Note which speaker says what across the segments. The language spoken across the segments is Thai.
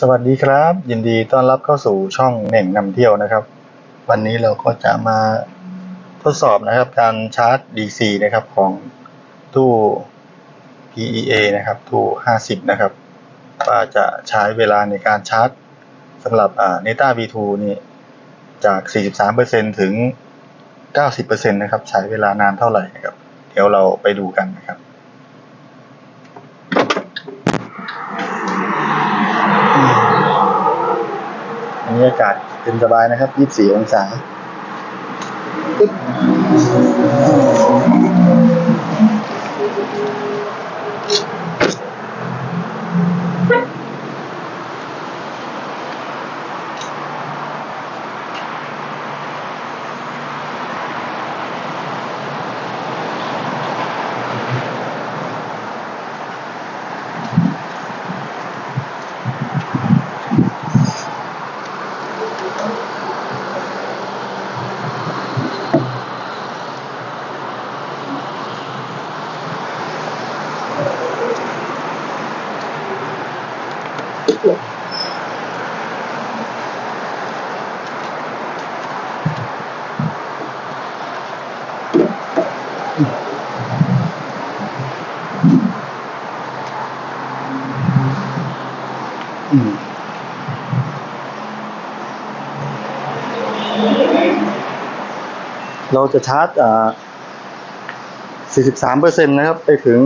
Speaker 1: สวัสดีครับ ยินดีต้อนรับเข้าสู่ช่องเหน่งนำเที่ยวนะครับ วันนี้เราก็จะมาทดสอบนะครับการชาร์จ DC นะครับของตู้ PEA นะครับตู้ 50 นะครับว่าจะใช้เวลาในการชาร์จสำหรับอ่า Neta V2 นี่จาก 43%ถึง 90%นะครับใช้เวลานานเท่าไหร่นะครับ เดี๋ยวเราไปดูกันนะครับ มีอากาศเย็นสบายนะครับ 24 องศาปึ๊บ เลย อืมเราจะชาร์จ 43 เปอร์เซ็นต์นะครับ ไปถึง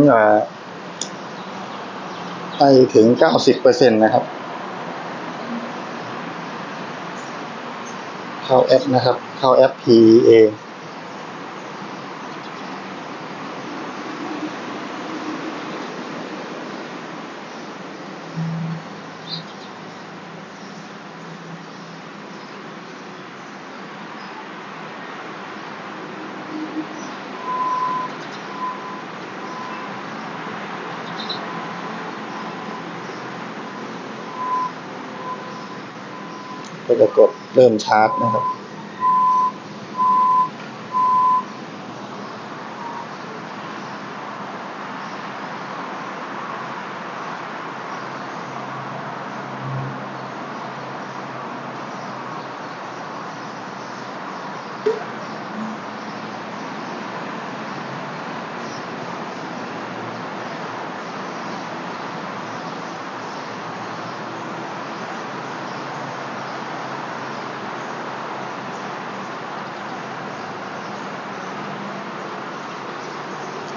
Speaker 1: ไปถึง 90%นะครับ เข้าแอปนะครับ เข้าแอป P E A ก็จะกดเริ่มชาร์จนะครับ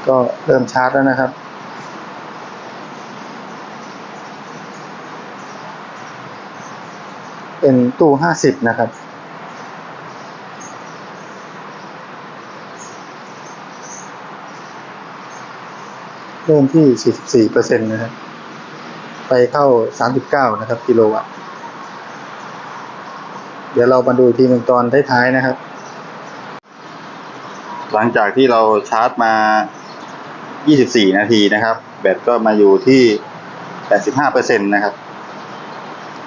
Speaker 1: ก็เริ่มชาร์จแล้วนะครับ เป็นตู้ห้าสิบนะครับ เริ่มที่สี่สิบสี่เปอร์เซ็นต์นะครับ ไปเข้าสามสิบเก้านะครับ กิโลวัตต์ เดี๋ยวเรามาดูทีหนึ่งตอนท้ายๆนะครับหลังจากที่เราชาร์จมา 24 นาทีนะครับ แบตก็มาอยู่ที่ 85%นะครับ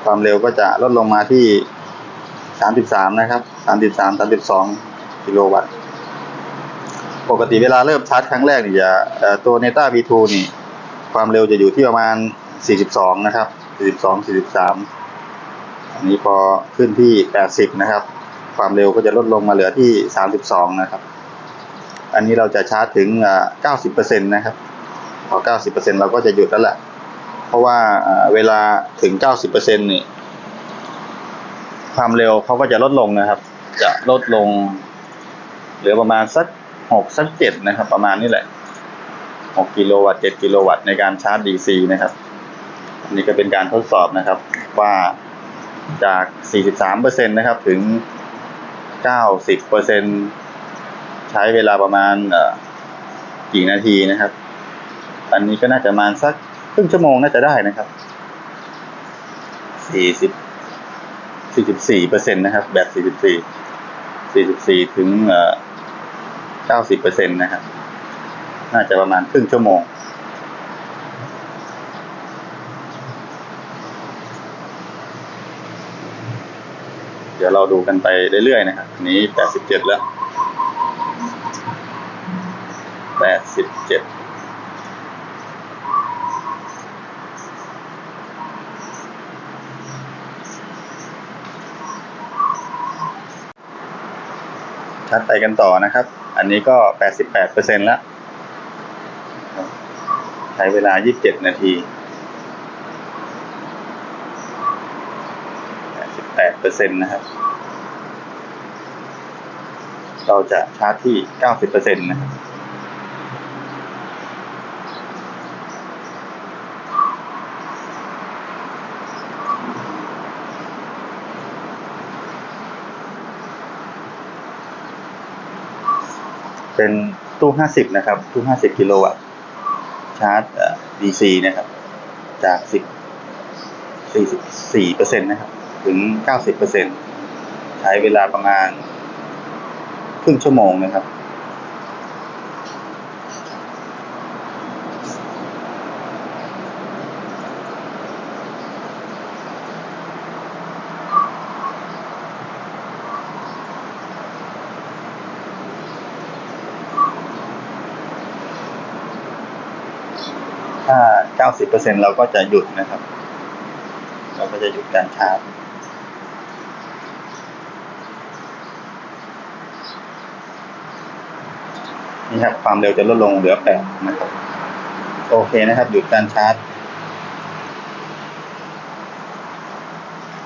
Speaker 1: ความเร็วก็จะลดลงมาที่ 33 นะครับ 33 32 กิโลวัตต์ ปกติเวลาเริ่มชาร์จครั้งแรกนี่จะเอ่อตัว Neta V2 นี่ ความเร็วจะอยู่ที่ประมาณ 42 นะครับ 42 43 อันนี้พอขึ้นที่ 80 นะครับ ความเร็วก็จะลดลงมาเหลือที่ 32 นะครับ อันนี้เราจะชาร์จถึง 90%นะครับพอ 90%เราก็จะหยุดแล้วแหละ เพราะว่าอ่าเวลาถึง 90%นี่ ความเร็วเขาก็จะลดลงนะครับ จะลดลง เหลือประมาณสัก6สัก7นะครับ ประมาณนี้แหละ 6 กิโลวัตต์ 7 กิโลวัตต์ในการชาร์จ DC นะครับ อันนี้ก็เป็นการทดสอบนะครับว่าจาก 43%นะครับ ถึง 90% ใช้เวลาประมาณกี่นาทีนะครับ อันนี้ก็น่าจะประมาณสักครึ่งชั่วโมงน่าจะได้นะครับ40 44เปอร์เซ็นต์นะครับ แบบ44 44ถึงเอ่อ90เปอร์เซ็นต์นะครับ น่าจะประมาณครึ่งชั่วโมงเดี๋ยวเราดูกันไปเรื่อยๆนะครับอันนี้87แล้ว ปดสิบเจ็ดชัดไปกันต่อนะครับ อันนี้ก็แปดสิบแปดเปอร์เซ็นต์ละใช้เวลายี่สิบเจ็ดนาทีแปดสิบแปดเปอร์เซ็นต์นะครับ เราจะชาร์จที่เก้าสิบเปอร์เซ็นต์นะครับ เป็นตู้ห้าสิบนะครับ ตู้ห้าสิบกิโลวัตต์ ชาร์จดีซีนะครับ จากสิบสี่สิบสี่เปอร์เซ็นต์นะครับ ถึงเก้าสิบเปอร์เซ็นต์ใช้เวลาประมาณครึ่งชั่วโมงนะครับ ถ้าเก้าสิบเปอร์เซ็นเราก็จะหยุดนะครับ เราก็จะหยุดการชาร์จนี่ครับความเร็วจะลดลงเหลือแปดนะครับ โอเคนะครับ หยุดการชาร์จ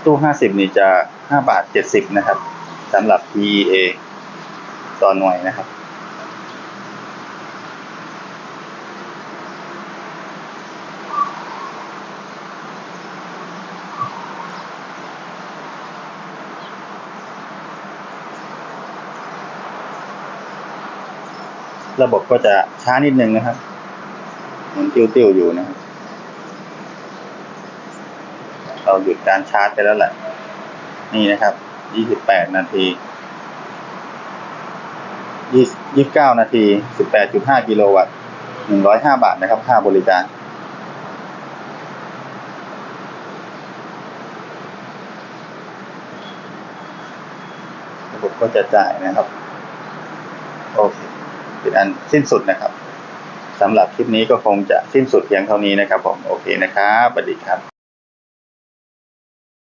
Speaker 1: ตู้ห้าสิบนี่จะห้าบาทเจ็ดสิบนะครับสำหรับ PEA ต่อหน่วยนะครับ ระบบก็จะช้านิดนึงนะครับเหมือนติ้วๆอยู่นะครับเราหยุดการชาร์จไปแล้วแหละ นี่นะครับ28นาที29นาที18.5กิโลวัตต์105บาทนะครับ ค่าบริการ ระบบก็จะจ่ายนะครับ โอเค เป็นอันสิ้นสุดนะครับสำหรับคลิปนี้ก็คงจะสิ้นสุดเพียงเท่านี้นะครับผมโอเคนะครับสวัสดีครับ